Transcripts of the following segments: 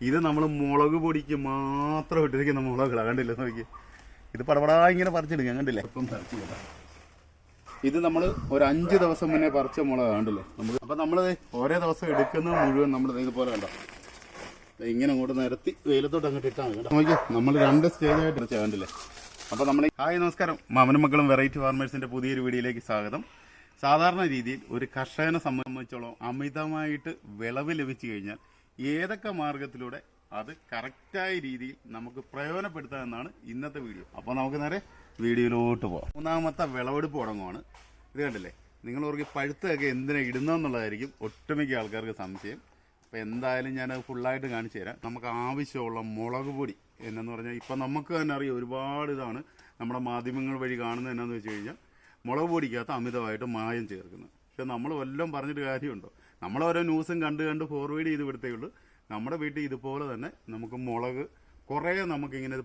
ഇത് നമ്മൾ മുളക് പൊടിക്ക് മാത്രം ഇട്ടിരിക്കുന്ന മുളകളാണ് കണ്ടില്ലേ? നോക്കി ഇത് പടപടാ ഇങ്ങനെ പറിച്ചെടുക്കാം കണ്ടില്ലേ? ഇപ്പം പറിച്ചിടാം ഇത് നമ്മൾ ഒരു അഞ്ച് ദിവസം മുന്നേ പറിച്ച മുളക് കണ്ടില്ലേ? നമ്മൾ അപ്പം നമ്മൾ ഓരോ ദിവസം എടുക്കുന്നത് മുഴുവൻ നമ്മൾ ഇതുപോലെ കണ്ടോ? ഇങ്ങനെ അങ്ങോട്ട് നിരത്തി വെയിലത്തോട്ട് അങ്ങോട്ട് ഇട്ടാൽ മതി നോക്കിയേ നമ്മൾ രണ്ട് സ്റ്റേജ് ആയിട്ട് ഇറച്ചാൽ കണ്ടില്ലേ? അപ്പോൾ നമ്മൾ ഹായ് നമസ്കാരം. മാമനും മക്കളും വെറൈറ്റി ഫാർമേഴ്സിന്റെ പുതിയൊരു വീഡിയോയിലേക്ക് സ്വാഗതം. സാധാരണ രീതിയിൽ ഒരു കർഷകനെ സംബന്ധിച്ചോളം അമിതമായിട്ട് വിളവ് ലഭിച്ചു കഴിഞ്ഞാൽ ഏതൊക്കെ മാർഗത്തിലൂടെ അത് കറക്റ്റായ രീതിയിൽ നമുക്ക് പ്രയോജനപ്പെടുത്താം എന്നാണ് ഇന്നത്തെ വീഡിയോ. അപ്പോൾ നമുക്ക് നേരെ വീഡിയോയിലോട്ട് പോവാം. മൂന്നാമത്തെ വിളവെടുപ്പ് തുടങ്ങുവാണ്. ഇത് കണ്ടില്ലേ? നിങ്ങൾ ഓർക്ക് പഴുത്തൊക്കെ എന്തിനാ ഇടുന്നതെന്നുള്ളതായിരിക്കും ഒട്ടുമിക്ക ആൾക്കാർക്ക് സംശയം. അപ്പോൾ എന്തായാലും ഞാൻ ഫുള്ളായിട്ട് കാണിച്ചു തരാം. നമുക്ക് ആവശ്യമുള്ള മുളക് പൊടി എന്നു പറഞ്ഞാൽ ഇപ്പം നമുക്ക് തന്നെ അറിയാം ഒരുപാട് ഇതാണ് നമ്മുടെ മാധ്യമങ്ങൾ വഴി കാണുന്നത് എന്നാന്ന് വെച്ച് കഴിഞ്ഞാൽ മുളക് പൊടിക്കകത്ത് അമിതമായിട്ട് മായം ചേർക്കുന്നത്. പക്ഷെ നമ്മൾ വല്ലതും പറഞ്ഞിട്ട് കാര്യമുണ്ടോ? നമ്മൾ ഓരോ ന്യൂസും കണ്ട് കണ്ട് ഫോർവേഡ് ചെയ്ത് വിടത്തേ ഉള്ളൂ. നമ്മുടെ വീട്ടിൽ ഇതുപോലെ തന്നെ നമുക്ക് മുളക് കുറേ നമുക്കിങ്ങനെ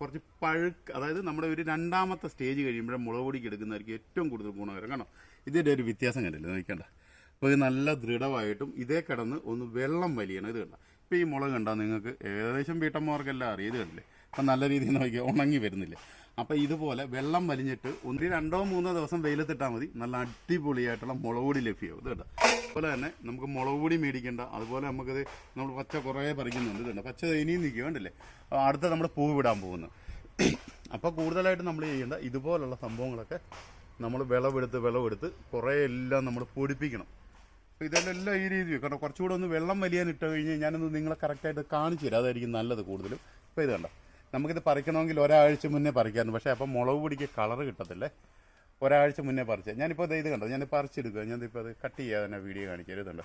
കുറച്ച് പഴുക്ക് അതായത് നമ്മുടെ ഒരു രണ്ടാമത്തെ സ്റ്റേജ് കഴിയുമ്പോഴേ മുളക് പൊടിക്ക് എടുക്കുന്നതായിരിക്കും ഏറ്റവും കൂടുതൽ ഗുണകരം. കാരണം ഇതിന്റെ ഒരു വ്യത്യാസം കണ്ടില്ല? നോക്കണ്ട അപ്പോൾ ഇത് നല്ല ദൃഢമായിട്ടും ഇതേ കിടന്ന് ഒന്ന് വെള്ളം വലിയണം. ഇത് കണ്ട? ഇപ്പോൾ ഈ മുളക് കണ്ടാൽ നിങ്ങൾക്ക് ഏകദേശം വീട്ടമ്മമാർക്കെല്ലാം അറിയാം. ഇത് കണ്ടില്ലേ? അപ്പം നല്ല രീതിയിൽ നോക്കിയാൽ ഉണങ്ങി വരുന്നില്ലേ? അപ്പോൾ ഇതുപോലെ വെള്ളം വലിഞ്ഞിട്ട് ഒന്ന് രണ്ടോ മൂന്നോ ദിവസം വെയിലത്തിട്ടാൽ മതി. നല്ല അടിപൊളിയായിട്ടുള്ള മുളക് പൊടി ലഭ്യമാവും. ഇത് കേട്ടോ അതുപോലെ തന്നെ നമുക്ക് മുളക് പൊടി മേടിക്കേണ്ട. അതുപോലെ നമുക്കത് നമ്മൾ പച്ച കുറേ പറിക്കുന്നുണ്ട് ഇതുണ്ട് പച്ച ഇനിയും നിൽക്കുക വേണ്ടല്ലേ അടുത്ത നമ്മുടെ പൂവ് വിടാൻ പോകുന്നു. അപ്പോൾ കൂടുതലായിട്ട് നമ്മൾ ചെയ്യേണ്ട ഇതുപോലുള്ള സംഭവങ്ങളൊക്കെ നമ്മൾ വിളവെടുത്ത് വിളവെടുത്ത് കുറേ എല്ലാം നമ്മൾ പൊടിപ്പിക്കണം. അപ്പോൾ ഇതെല്ലാം ഈ രീതി കാരണം കുറച്ചുകൂടെ ഒന്ന് വെള്ളം വലിയാൻ ഇട്ട് കഴിഞ്ഞ് ഞാനൊന്ന് നിങ്ങളെ കറക്റ്റായിട്ട് കാണിച്ചു തരാം. അതായിരിക്കും നല്ലത് കൂടുതലും. ഇപ്പോൾ ഇത് കണ്ടോ? നമുക്കിത് പറിക്കണമെങ്കിൽ ഒരാഴ്ച മുന്നേ പറിക്കാറുണ്ട് പക്ഷേ അപ്പം മുളക് പൊടിക്ക് കളറ് കിട്ടത്തില്ലേ? ഒരാഴ്ച മുന്നേ പറിച്ചത് ഞാനിപ്പോൾ ഇത് കണ്ടോ? ഞാൻ പറിച്ചെടുക്കുക ഞാനിപ്പോൾ അത് കട്ട് ചെയ്യാതെ തന്നെ വീഡിയോ കാണിക്കുക ഇത് കണ്ടോ?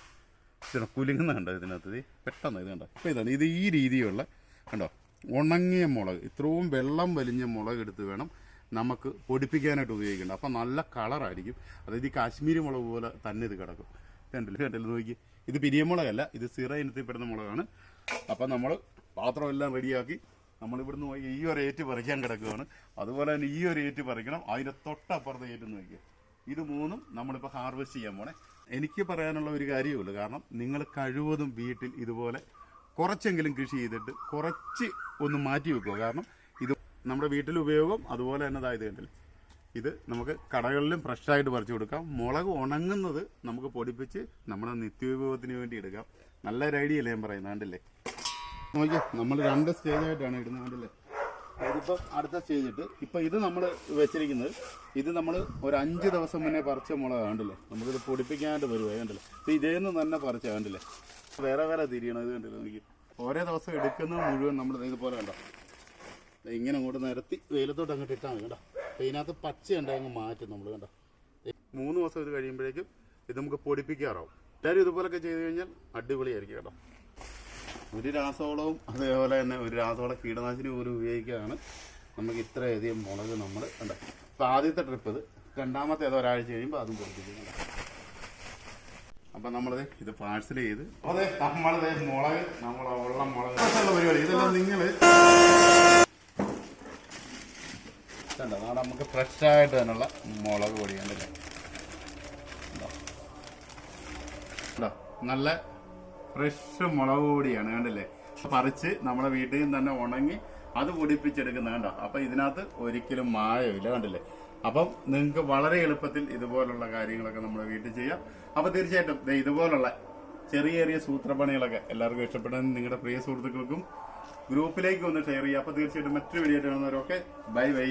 ഇത് കുലുങ്ങുന്ന കണ്ടോ ഇതിനകത്ത്? ഇത് പെട്ടെന്ന് ഇത് കണ്ടോ? ഇപ്പോൾ ഇതാണ്. ഇത് ഈ രീതിയുള്ള കണ്ടോ? ഉണങ്ങിയ മുളക്. ഇത്രയും വെള്ളം വലിഞ്ഞ മുളക് എടുത്ത് വേണം നമുക്ക് പൊടിപ്പിക്കാനായിട്ട് ഉപയോഗിക്കേണ്ടത് അപ്പം നല്ല കളറായിരിക്കും. അതായത് ഈ കാശ്മീരി മുളക് പോലെ തന്നെ ഇത് കിടക്കും. കണ്ടില്ല? കണ്ടില്ല? നോക്കി ഇത് പിരിയമുളകല്ല ഇത് സിറ ഇനത്തിൽപ്പെടുന്ന മുളകാണ്. അപ്പം നമ്മൾ പാത്രമെല്ലാം റെഡിയാക്കി നമ്മളിവിടുന്ന് പോയി ഈ ഒരു ഏറ്റ് പറിക്കാൻ കിടക്കുകയാണ് അതുപോലെ തന്നെ ഈ ഒരു ഏറ്റ് പറിക്കണം. അതിന്റെ തൊട്ടപ്പുറത്തെ ഏറ്റ് നോക്കിയാൽ ഇത് മൂന്നും നമ്മളിപ്പോൾ ഹാർവെസ്റ്റ് ചെയ്യാൻ പോണേ. എനിക്ക് പറയാനുള്ള ഒരു കാര്യമുള്ളൂ കാരണം നിങ്ങൾ കഴിവതും വീട്ടിൽ ഇതുപോലെ കുറച്ചെങ്കിലും കൃഷി ചെയ്തിട്ട് കുറച്ച് ഒന്ന് മാറ്റി വെക്കുക. കാരണം ഇത് നമ്മുടെ വീട്ടിൽ ഉപയോഗം അതുപോലെ തന്നെ ഇതായത് കണ്ടില്ല? ഇത് നമുക്ക് കടകളിലും ഫ്രഷായിട്ട് പറിച്ചു കൊടുക്കാം. മുളക് ഉണങ്ങുന്നത് നമുക്ക് പൊടിപ്പിച്ച് നമ്മുടെ നിത്യോപയോഗത്തിന് വേണ്ടി എടുക്കാം. നല്ലൊരു ഐഡിയ അല്ലേ ഞാൻ പറയുന്നത് കണ്ടില്ലേ? നോക്കിയേ നമ്മൾ രണ്ട് സ്റ്റേജ് ആയിട്ടാണ് ഇടുന്നത് കണ്ടില്ലേ? ഇതിപ്പം അടുത്ത സ്റ്റേജ് ഇട്ട് ഇപ്പം ഇത് നമ്മൾ വെച്ചിരിക്കുന്നത് ഇത് നമ്മൾ ഒരു അഞ്ച് ദിവസം മുന്നേ പറിച്ച മുളക് കണ്ടില്ലേ? നമുക്കിത് പൊടിപ്പിക്കാനായിട്ട് വരുവാ കണ്ടില്ലേ? ഇത് ഇതേന്ന് തന്നെ പറിച്ച കണ്ടില്ലേ? വേറെ വേറെ തിരിയണം ഇത് കണ്ടില്ലേ നോക്കി? ഓരോ ദിവസം എടുക്കുന്നത് മുഴുവൻ നമ്മൾ ഇതുപോലെ കണ്ടോ? ഇങ്ങനെ അങ്ങോട്ട് നിരത്തി വെയിലത്തോട്ട് അങ്ങോട്ട് ഇട്ടാൽ മതി അപ്പോൾ ഇതിനകത്ത് പച്ച ഉണ്ടെങ്കിൽ അങ്ങ് മാറ്റും നമ്മൾ കണ്ടോ? മൂന്ന് ദിവസം ഇത് കഴിയുമ്പോഴേക്കും ഇത് നമുക്ക് പൊടിപ്പിക്കാറാവും. എല്ലാവരും ഇതുപോലൊക്കെ ചെയ്ത് കഴിഞ്ഞാൽ അടിപൊളിയായിരിക്കും കേട്ടോ. ഒരു രാസവളവും അതേപോലെ തന്നെ ഒരു രാസവള കീടനാശിനി പോലും ഉപയോഗിക്കുകയാണ്. നമുക്ക് ഇത്രയധികം മുളക് നമ്മൾ കണ്ടോ അപ്പോൾ ആദ്യത്തെ ട്രിപ്പ് ഇത്. രണ്ടാമത്തെ ഏതോ ഒരാഴ്ച കഴിയുമ്പോൾ അതും പൊടിപ്പിക്കുന്നുണ്ട് അപ്പം നമ്മളത് ഇത് പാഴ്സൽ ചെയ്ത് അതെ നമ്മളത് മുളക് നമ്മളെ ഉള്ള മുളക്. പരിപാടി? ഇതെല്ലാം നിങ്ങൾ കണ്ടോ? നാളെ നമുക്ക് ഫ്രഷായിട്ട് തന്നെയുള്ള മുളക് പൊടിയാണ് കേട്ടോ നല്ല ഫ്രഷ് മുളക് പൊടിയാണ് കണ്ടില്ലേ? പറിച്ച് നമ്മുടെ വീട്ടിൽ നിന്ന് തന്നെ ഉണങ്ങി അത് പൊടിപ്പിച്ചെടുക്കുന്ന കണ്ടോ? അപ്പൊ ഇതിനകത്ത് ഒരിക്കലും മായമില്ല കണ്ടില്ലേ? അപ്പം നിങ്ങൾക്ക് വളരെ എളുപ്പത്തിൽ ഇതുപോലുള്ള കാര്യങ്ങളൊക്കെ നമ്മുടെ വീട്ടിൽ ചെയ്യാം. അപ്പൊ തീർച്ചയായിട്ടും ഇതുപോലുള്ള ചെറിയ ചെറിയ സൂത്രപ്പണികളൊക്കെ എല്ലാവർക്കും ഇഷ്ടപ്പെടാൻ നിങ്ങളുടെ പ്രിയ സുഹൃത്തുക്കൾക്കും ഗ്രൂപ്പിലേക്ക് ഒന്ന് ഷെയർ ചെയ്യുക. അപ്പൊ തീർച്ചയായിട്ടും മറ്റൊരു വീഡിയോ കാണുന്നവരൊക്കെ ബൈ ബൈ.